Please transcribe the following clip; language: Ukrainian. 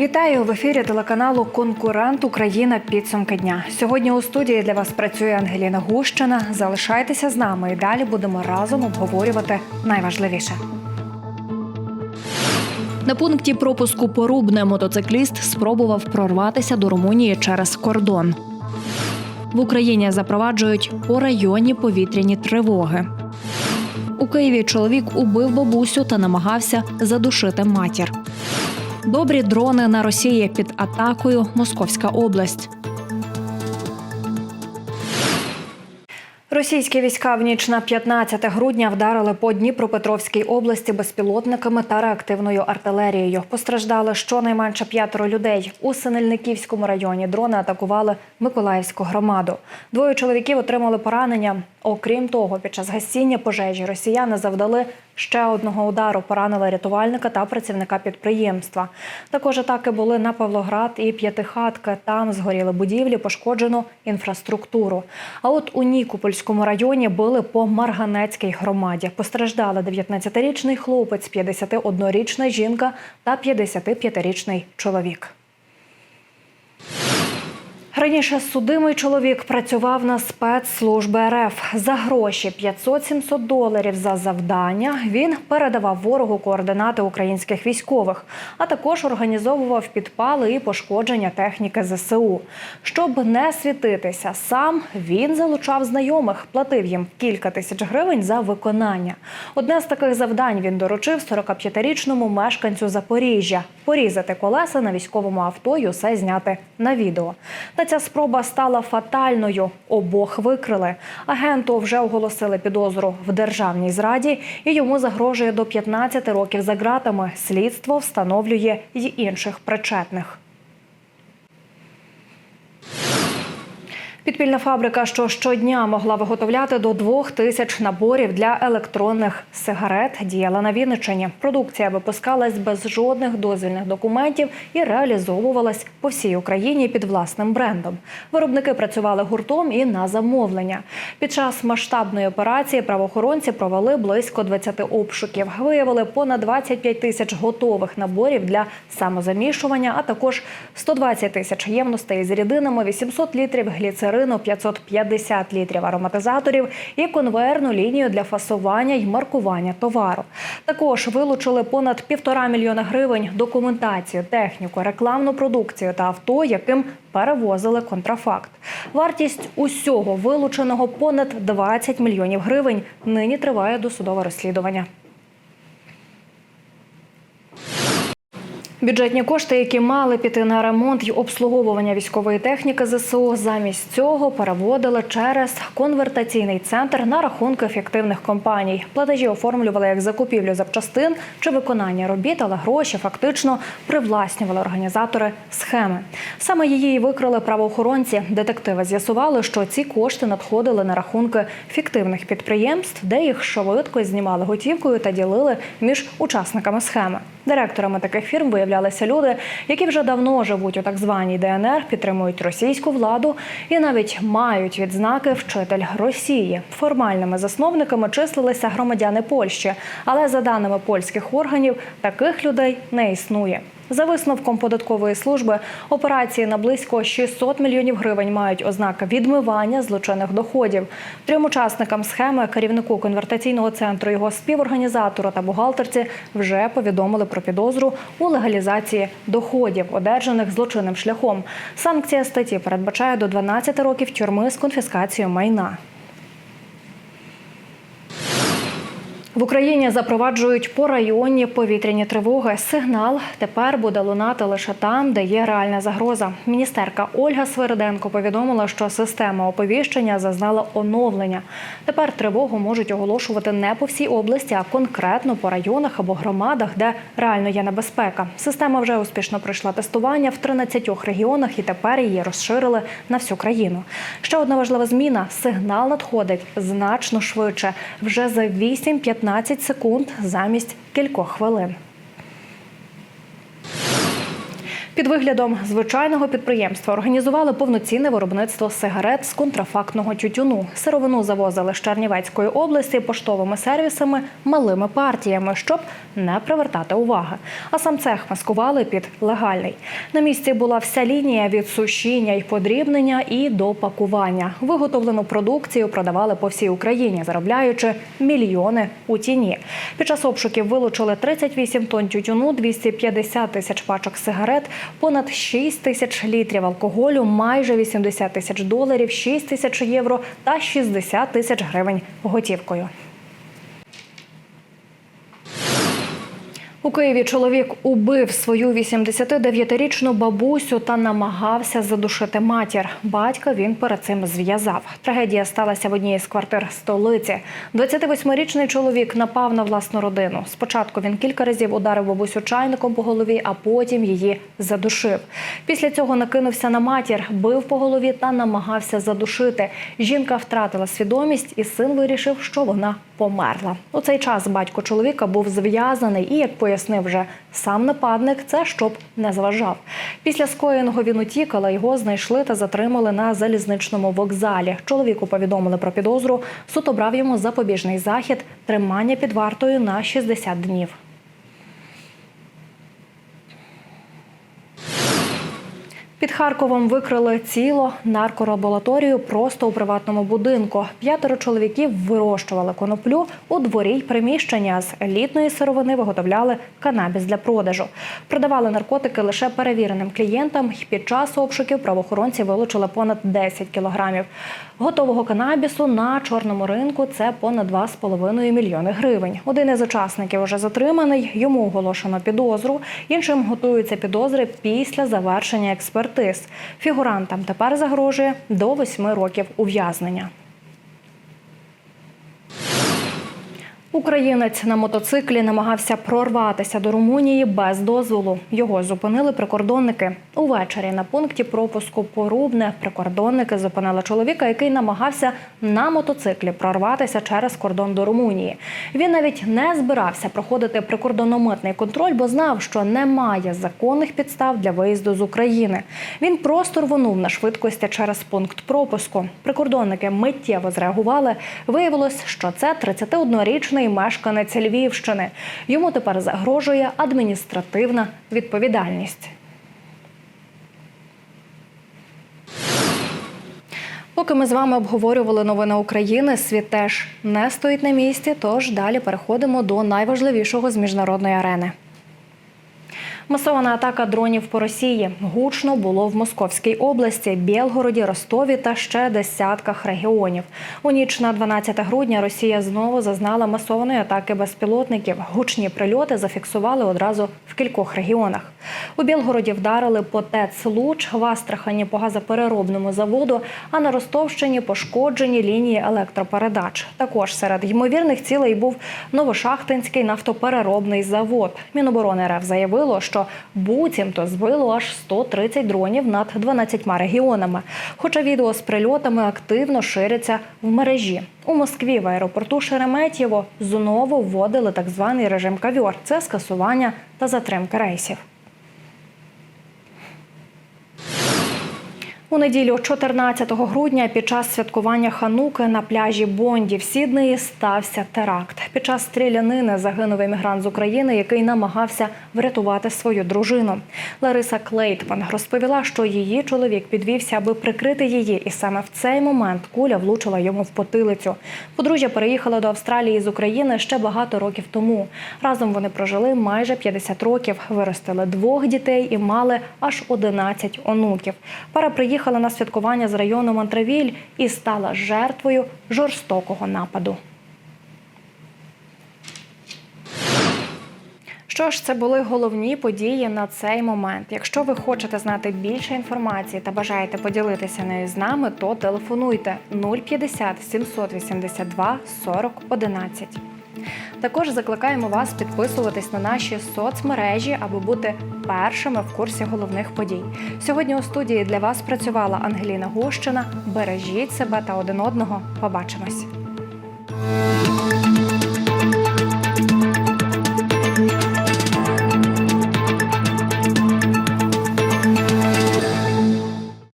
Вітаю в ефірі телеканалу Конкурент Україна. Підсумки дня. Сьогодні у студії для вас працює Ангеліна Гущина. Залишайтеся з нами і далі будемо разом обговорювати найважливіше. На пункті пропуску Порубне мотоцикліст спробував прорватися до Румунії через кордон. В Україні запроваджують по районі повітряні тривоги. У Києві чоловік убив бабусю та намагався задушити матір. Добрі дрони на Росії під атакою Московська область. Російські війська в ніч на 15 грудня вдарили по Дніпропетровській області безпілотниками та реактивною артилерією. Постраждали щонайменше п'ятеро людей. У Синельниківському районі дрони атакували Миколаївську громаду. Двоє чоловіків отримали поранення. Окрім того, під час гасіння пожежі росіяни завдали ще одного удару, поранили рятувальника та працівника підприємства. Також атаки були на Павлоград і П'ятихатки. Там згоріли будівлі, пошкоджено інфраструктуру. А от у Нікопольському районі били по Марганецькій громаді. Постраждали 19-річний хлопець, 51-річна жінка та 55-річний чоловік. Раніше судимий чоловік працював на спецслужби РФ за гроші 500-700 доларів за завдання. Він передавав ворогу координати українських військових, а також організовував підпали і пошкодження техніки ЗСУ. Щоб не світитися сам, він залучав знайомих, платив їм кілька тисяч гривень за виконання. Одне з таких завдань він доручив 45-річному мешканцю Запоріжжя порізати колеса на військовому авто і усе зняти на відео. Ця спроба стала фатальною. Обох викрили. Агенту вже оголосили підозру в державній зраді, і йому загрожує до 15 років за ґратами. Слідство встановлює й інших причетних. Підпільна фабрика, що щодня могла виготовляти до двох тисяч наборів для електронних сигарет, діяла на Вінниччині. Продукція випускалась без жодних дозвільних документів і реалізовувалась по всій Україні під власним брендом. Виробники працювали гуртом і на замовлення. Під час масштабної операції правоохоронці провели близько 20 обшуків. Виявили понад 25 тисяч готових наборів для самозамішування, а також 120 тисяч ємностей з рідинами, 800 літрів гліцерину, 550 літрів ароматизаторів і конвейерну лінію для фасування й маркування товару. Також вилучили понад півтора мільйона гривень документацію, техніку, рекламну продукцію та авто, яким перевозили контрафакт. Вартість усього вилученого понад 20 мільйонів гривень. Нині триває досудове розслідування. Бюджетні кошти, які мали піти на ремонт і обслуговування військової техніки ЗСУ, замість цього переводили через конвертаційний центр на рахунки фіктивних компаній. Платежі оформлювали як закупівлю запчастин чи виконання робіт, але гроші фактично привласнювали організатори схеми. Саме її і викрили правоохоронці. Детективи з'ясували, що ці кошти надходили на рахунки фіктивних підприємств, де їх швидко знімали готівкою та ділили між учасниками схеми. Директорами таких фірм виявлялися люди, які вже давно живуть у так званій ДНР, підтримують російську владу і навіть мають відзнаки вчитель Росії. Формальними засновниками числилися громадяни Польщі, але за даними польських органів, таких людей не існує. За висновком податкової служби операції на близько 600 мільйонів гривень мають ознаки відмивання злочинних доходів. Трьом учасникам схеми, керівнику конвертаційного центру, його співорганізатору та бухгалтерці вже повідомили про підозру у легалізації доходів, одержаних злочинним шляхом. Санкція статті передбачає до 12 років тюрми з конфіскацією майна. В Україні запроваджують порайонні повітряні тривоги. Сигнал тепер буде лунати лише там, де є реальна загроза. Міністерка Ольга Свириденко повідомила, що система оповіщення зазнала оновлення. Тепер тривогу можуть оголошувати не по всій області, а конкретно по районах або громадах, де реально є небезпека. Система вже успішно пройшла тестування в 13 регіонах і тепер її розширили на всю країну. Ще одна важлива зміна: сигнал надходить значно швидше, вже за 8-15 15 секунд замість кількох хвилин. Під виглядом звичайного підприємства організували повноцінне виробництво сигарет з контрафактного тютюну. Сировину завозили з Чернівецької області поштовими сервісами малими партіями, щоб не привертати уваги. А сам цех маскували під легальний. На місці була вся лінія від сушіння й подрібнення і до пакування. Виготовлену продукцію продавали по всій Україні, заробляючи мільйони у тіні. Під час обшуків вилучили 38 тонн тютюну, 250 тисяч пачок сигарет, понад 6 тисяч літрів алкоголю, майже 80 тисяч доларів, 6 тисяч євро та 60 тисяч гривень готівкою. У Києві чоловік убив свою 89-річну бабусю та намагався задушити матір. Батька він перед цим зв'язав. Трагедія сталася в одній з квартир столиці. 28-річний чоловік напав на власну родину. Спочатку він кілька разів ударив бабусю чайником по голові, а потім її задушив. Після цього накинувся на матір, бив по голові та намагався задушити. Жінка втратила свідомість, і син вирішив, що вона померла. У цей час батько чоловіка був зв'язаний і, як пояснив вже сам нападник, це щоб не зважав. Після скоєного він утік, але його знайшли та затримали на залізничному вокзалі. Чоловіку повідомили про підозру. Суд обрав йому запобіжний захід, тримання під вартою на 60 днів. Під Харковом викрили ціло нарколабораторію просто у приватному будинку. П'ятеро чоловіків вирощували коноплю у дворі й приміщення. З елітної сировини виготовляли канабіс для продажу. Продавали наркотики лише перевіреним клієнтам. Під час обшуків правоохоронці вилучили понад 10 кілограмів. Готового канабісу на чорному ринку це понад 2,5 мільйони гривень. Один із учасників вже затриманий. Йому оголошено підозру. Іншим готуються підозри після завершення експертиз. Фігурантам тепер загрожує до восьми років ув'язнення. Українець на мотоциклі намагався прорватися до Румунії без дозволу. Його зупинили прикордонники. Увечері на пункті пропуску Порубне прикордонники зупинили чоловіка, який намагався на мотоциклі прорватися через кордон до Румунії. Він навіть не збирався проходити прикордономитний контроль, бо знав, що немає законних підстав для виїзду з України. Він просто рвонув на швидкості через пункт пропуску. Прикордонники миттєво зреагували. Виявилось, що це 31-річний мешканець Львівщини. Йому тепер загрожує адміністративна відповідальність. Поки ми з вами обговорювали новини України, світ теж не стоїть на місці. Тож далі переходимо до найважливішого з міжнародної арени. Масована атака дронів по Росії гучно було в Московській області, Білгороді, Ростові та ще десятках регіонів. У ніч на 12 грудня Росія знову зазнала масованої атаки безпілотників. Гучні прильоти зафіксували одразу в кількох регіонах. У Білгороді вдарили по ТЕЦ Луч, в Астрахані по газопереробному заводу, а на Ростовщині пошкоджені лінії електропередач. Також серед ймовірних цілей був Новошахтинський нафтопереробний завод. Міноборони РФ заявило, що буцімто збило аж 130 дронів над 12 регіонами. Хоча відео з прильотами активно ширяться в мережі. У Москві в аеропорту Шереметьєво знову вводили так званий режим кавьор. Це скасування та затримка рейсів. У неділю, 14 грудня, під час святкування Хануки на пляжі Бонді в Сіднеї стався теракт. Під час стрілянини загинув емігрант з України, який намагався врятувати свою дружину. Лариса Клейтман розповіла, що її чоловік підвівся, аби прикрити її, і саме в цей момент куля влучила йому в потилицю. Подружжя переїхала до Австралії з України ще багато років тому. Разом вони прожили майже 50 років, виростили двох дітей і мали аж 11 онуків. Пара приїхала на святкування з району Монтравіль і стала жертвою жорстокого нападу. Що ж, це були головні події на цей момент. Якщо ви хочете знати більше інформації та бажаєте поділитися нею з нами, то телефонуйте 050 782 40 11. Також закликаємо вас підписуватись на наші соцмережі, аби бути першими в курсі головних подій. Сьогодні у студії для вас працювала Ангеліна Гущина. Бережіть себе та один одного. Побачимось.